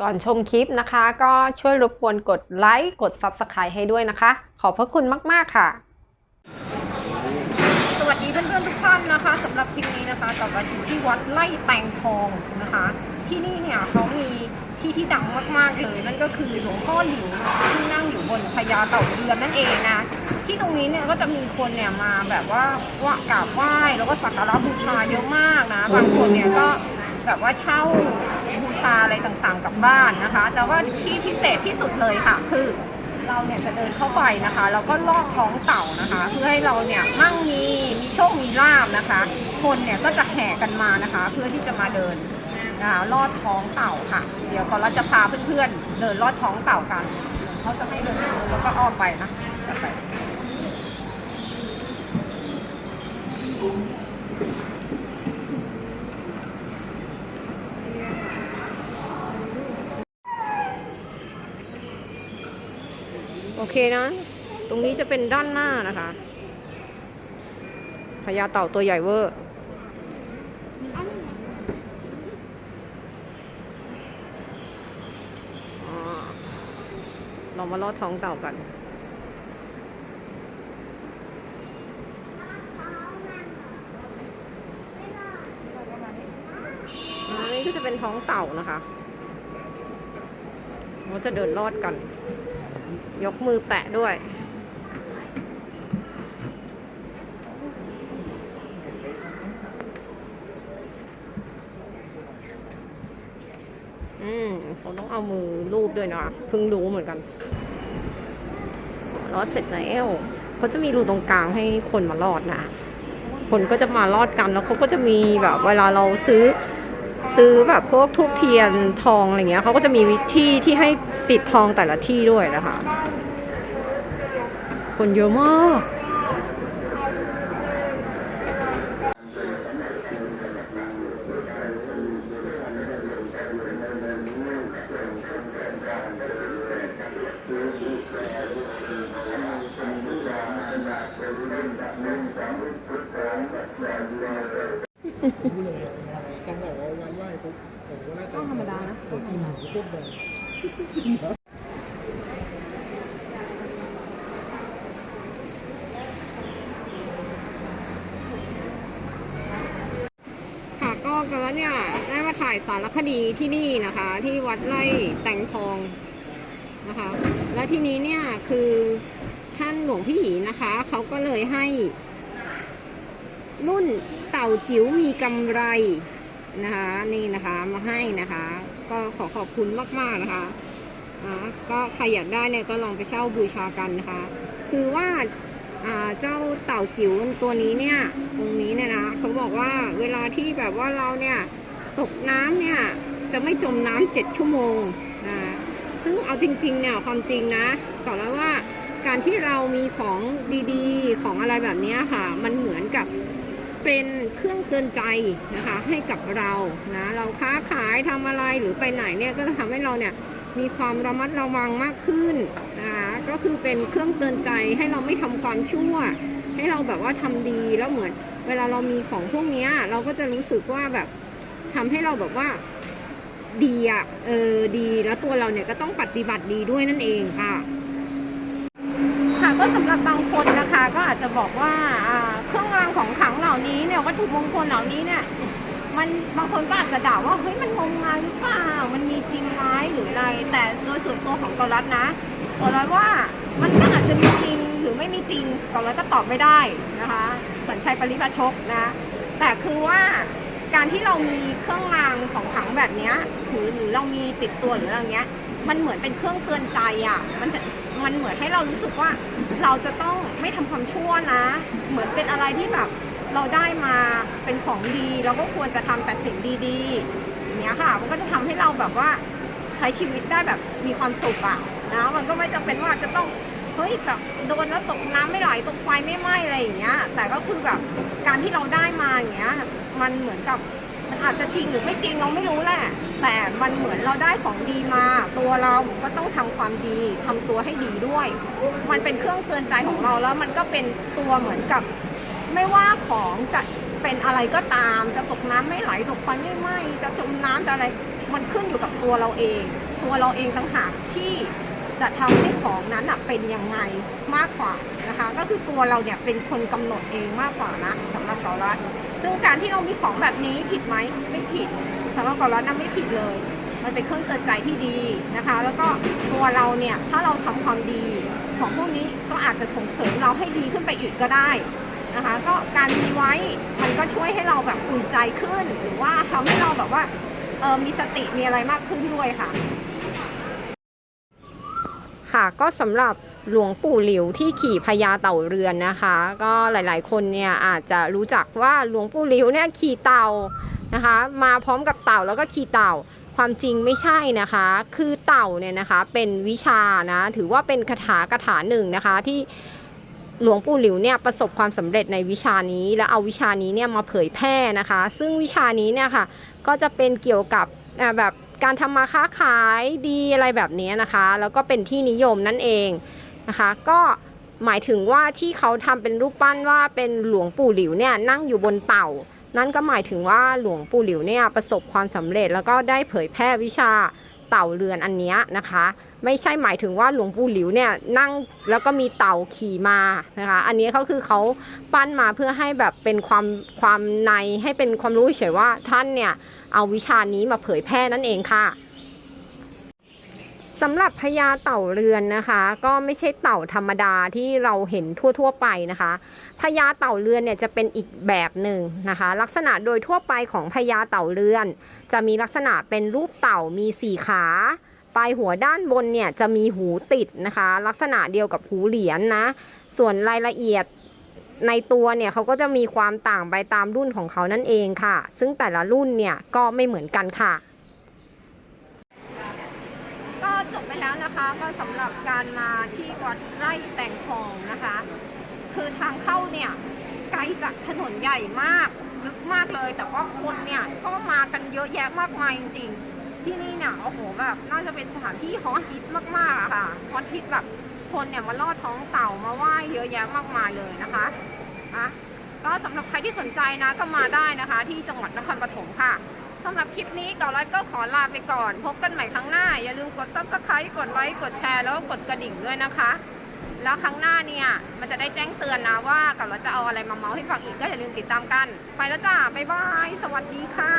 ก่อนชมคลิปนะคะ ก็ช่วยรบกวนกดไลค์กด Subscribe ให้ด้วยนะคะ ขอบพระคุณมาก ๆ ค่ะ สวัสดีเพื่อนๆทุกท่านนะคะสำหรับคลิปนี้นะคะกลับมาอยู่ที่วัดไร่แตงทองนะคะ ที่นี่เนี่ยเขามีที่ที่ดังมากๆเลย นั่นก็คือหลวงพ่อหลิวที่นั่งอยู่บนพญาเต่าเรือนนั่นเองนะที่ตรงนี้เนี่ยก็จะมีคนเนี่ยมาแบบว่าว่ากราบไหว้แล้วก็สักการะบูชาเยอะมากนะ บางคนเนี่ยก็แบบว่าเช่าาอะไรต่างๆกลับบ้านนะคะ แล้วก็ที่พิเศษที่สุดเลยค่ะ คือเราเนี่ยจะเดินเข้าไปนะคะแล้วก็ลอดท้องเต่านะคะ เพื่อให้เราเนี่ยมั่งมีมีโชคมีลาบนะคะ คนเนี่ยก็จะแห่กันมานะคะ เพื่อที่จะมาเดินนะคะลอดท้องเต่าค่ะ เดี๋ยวก่อนเราจะพาเพื่อนๆเดินลอดท้องเต่ากันเขาจะให้เดินแล้วก็อ้อมไปนะจะไป เคนะ ตรงนี้จะเป็นด้านหน้านะคะพญาเต่าตัวใหญ่เวอร์อ๋อเรามาลอดท้องเต่ากันอันนี้ก็จะเป็นท้องเต่านะคะ เราจะเดินลอดกัน ยกมือแปะด้วย อืมเขาต้องเอามือลูบด้วยนะเพิ่งรู้เหมือนกันลอดเสร็จแล้วเขาจะมีรูตรงกลางให้คนมาลอดนะ คนก็จะมาลอดกันแล้วเขาก็จะมีแบบ เวลาเราซื้อ ซื้อแบบพวกทูบเทียนทองอะไรเงี้ยเขาก็จะมีวิธีที่ให้ปิดทองแต่ละที่ด้วยนะคะ คนเยอะมาก ต้องบอกว่าวันไหว้ปุ๊บผมก็น่าจะ ต้องธรรมดานะ ผมกินหมูปุ๊บเลย ค่ะก็กันแล้วเนี่ยได้มาถ่ายสารคดีที่นี่นะคะ ที่วัดไร่แตงทองนะคะ และที่นี้เนี่ยคือท่านหลวงพี่หยีนะคะเขาก็เลยให้รุ่นเต่าจิ๋วมีกำไรนะคะนี่นะคะมาให้นะคะ ก็ขอขอบคุณมาก ๆ นะคะอ่าก็ใครอยากได้เนี่ยก็ลองไปเช่าบูชากันนะคะ คือว่าเจ้าเต่าจิ๋วตัวนี้เนี่ยตรงนี้เนี่ยนะเขาบอกว่าเวลาที่แบบว่าเราเนี่ยตกน้ำเนี่ยจะไม่จมน้ำเจ็ดชั่วโมงนะซึ่งเอาจริงๆเนี่ยความจริงนะก่อนแล้วว่าการที่เรามีของดีๆ ของอะไรแบบนี้ค่ะ มันเหมือนกับ เป็นเครื่องเตือนใจนะคะให้กับเรานะเราค้าขายทำอะไรหรือไปไหนเนี่ยก็จะทำให้เราเนี่ยมีความระมัดระวังมากขึ้นนะคะก็คือเป็นเครื่องเตือนใจให้เราไม่ทำความชั่ว ให้เราแบบว่าทำดีแล้วเหมือน เวลาเรามีของพวกเนี้ยเราก็จะรู้สึกว่าแบบทำให้เราแบบว่าดีอะเออดีแล้วตัวเราเนี่ยก็ต้องปฏิบัติดีด้วยนั่นเองค่ะ ก็สำหรับบางคนนะคะ ก็อาจจะบอกว่าเครื่องรางของขลังเหล่านี้เนี่ยวัตถุมงคลเหล่านี้เนี่ยมันบางคนก็อาจจะด่าว่าเฮ้ยมันงมงายหรือเปล่ามันมีจริงไหมหรืออะไร แต่โดยส่วนตัวของกอรัตนะกอรัตว่ามันก็อาจจะมีจริงหรือไม่มีจริงกอรัตก็ตอบไม่ได้นะคะ สัญชัยปริพาชกนะแต่คือว่าการที่เรามีเครื่องรางของขลังแบบนี้หรือหรือเรามีติดตัวหรืออะไรเงี้ย มันเหมือนเป็นเครื่องเตือนใจอะมัน มันเหมือนให้เรารู้สึกว่าเราจะต้องไม่ทำความชั่วนะ เหมือนเป็นอะไรที่แบบเราได้มาเป็นของดีเราก็ควรจะทำแต่สิ่งดีๆเนี้ยค่ะ มันก็จะทำให้เราแบบว่าใช้ชีวิตได้แบบมีความสุขอะนะมันก็ไม่จำเป็นว่าจะต้องเฮ้ยแบบโดนแล้วตกน้ำไม่ไหลตกไฟไม่ไหม้อะไรอย่างเงี้ย แต่ก็คือแบบการที่เราได้มาอย่างเงี้ย มันเหมือนกับ มันอาจจะจริงหรือไม่จริงเราไม่รู้แหละ แต่มันเหมือนเราได้ของดีมา ตัวเราก็ต้องทำความดีทำตัวให้ดีด้วย มันเป็นเครื่องเตือนใจของเราแล้วมันก็เป็นตัวเหมือนกับ ไม่ว่าของจะเป็นอะไรก็ตาม จะตกน้ำไม่ไหลตกไฟไม่ไหม้จะจมน้ำจะอะไรมันขึ้นอยู่กับตัวเราเอง ตัวเราเองต่างหากที่จะทำให้ของนั้นเป็นยังไงมากกว่านะคะ ก็คือตัวเราเนี่ยเป็นคนกำหนดเองมากกว่านะสำหรับเกาลัด ซึ่งการที่เรามีของแบบนี้ผิดไหมไม่ผิดสำหรับกาลัดนไม่ผิดเลย มันเป็นเครื่องเตือนใจที่ดีนะคะ แล้วก็ตัวเราเนี่ยถ้าเราทำความดีของพวกนี้ก็อาจจะส่งเสริมเราให้ดีขึ้นไปอีกก็ได้นะคะก็การมีไว้มันก็ช่วยให้เราแบบอุ่นใจขึ้น หรือว่าทำให้เราแบบว่าเออมีสติมีอะไรมากขึ้นด้วยค่ะ ค่ะก็สำหรับ หลวงปู่หลิวที่ขี่พญาเต่าเรือนนะคะ ก็หลายๆ คนเนี่ยอาจจะรู้จักว่าหลวงปู่หลิวเนี่ยขี่เต่านะคะ มาพร้อมกับเต่าแล้วก็ขี่เต่าความจริงไม่ใช่นะคะ คือเต่าเนี่ยนะคะเป็นวิชานะถือว่าเป็นคาถากถาหนึ่งนะคะที่หลวงปู่หลิวเนี่ยประสบความสำเร็จในวิชานี้ และเอาวิชานี้เนี่ยมาเผยแพร่นะคะ ซึ่งวิชานี้เนี่ยค่ะก็จะเป็นเกี่ยวกับแบบการทำมาค้าขายดีอะไรแบบนี้นะคะ แล้วก็เป็นที่นิยมนั่นเอง นะคะ ก็หมายถึงว่าที่เขาทำเป็นรูปปั้นว่าเป็นหลวงปู่หลิวเนี่ยนั่งอยู่บนเต่า นั่นก็หมายถึงว่าหลวงปู่หลิวเนี่ยประสบความสำเร็จแล้วก็ได้เผยแพร่วิชาเต่าเรือนอันนี้นะคะ ไม่ใช่หมายถึงว่าหลวงปู่หลิวเนี่ยนั่งแล้วก็มีเต่าขี่มานะคะ อันนี้เขาคือเขาปั้นมาเพื่อให้แบบเป็นความความในให้เป็นความรู้เฉยๆว่าท่านเนี่ยเอาวิชานี้มาเผยแพร่นั่นเองค่ะ สำหรับพญาเต่าเรือนนะคะ ก็ไม่ใช่เต่าธรรมดาที่เราเห็นทั่วๆไปนะคะพญาเต่าเรือนเนี่ยจะเป็นอีกแบบหนึ่งนะคะ ลักษณะโดยทั่วไปของพญาเต่าเรือน จะมีลักษณะเป็นรูปเต่ามีสี่ขาปลายหัวด้านบนเนี่ยจะมีหูติดนะคะ ลักษณะเดียวกับหูเหรียญนะส่วนรายละเอียดในตัวเนี่ยเขาก็จะมีความต่างไปตามรุ่นของเขานั่นเองค่ะ ซึ่งแต่ละรุ่นเนี่ยก็ไม่เหมือนกันค่ะ ก็จบไปแล้ว นะคะก็สำหรับการมาที่วัดไร่แต่งทองนะคะ คือทางเข้าเนี่ยไกลจากถนนใหญ่มากลึกมากเลย แต่ว่าคนเนี่ยก็มากันเยอะแยะมากมายจริงๆ ที่นี่เนี่ยโอ้โหแบบน่าจะเป็นสถานที่ฮอตฮิตมากๆอะค่ะฮอตฮิตแบบคนเนี่ยมาลอดท้องเต่ามาไหว้เยอะแยะมากมายเลยนะคะอะก็สำหรับใครที่สนใจนะก็มาได้นะคะ ที่จังหวัดนครปฐมค่ะ สำหรับคลิปนี้เกอลัดก็ขอลาไปก่อน พบกันใหม่ครั้งหน้า อย่าลืมกด subscribe กดไลค์กดแชร์แล้วก็กดกระดิ่งด้วยนะคะ แล้วครั้งหน้าเนี่ยมันจะได้แจ้งเตือนนะว่ากับเราจะเอาอะไรมาเมาส์ให้ฟังอีกก็อย่าลืมติดตามกัน ไปแล้วจ้าบ๊ายบายสวัสดีค่ะ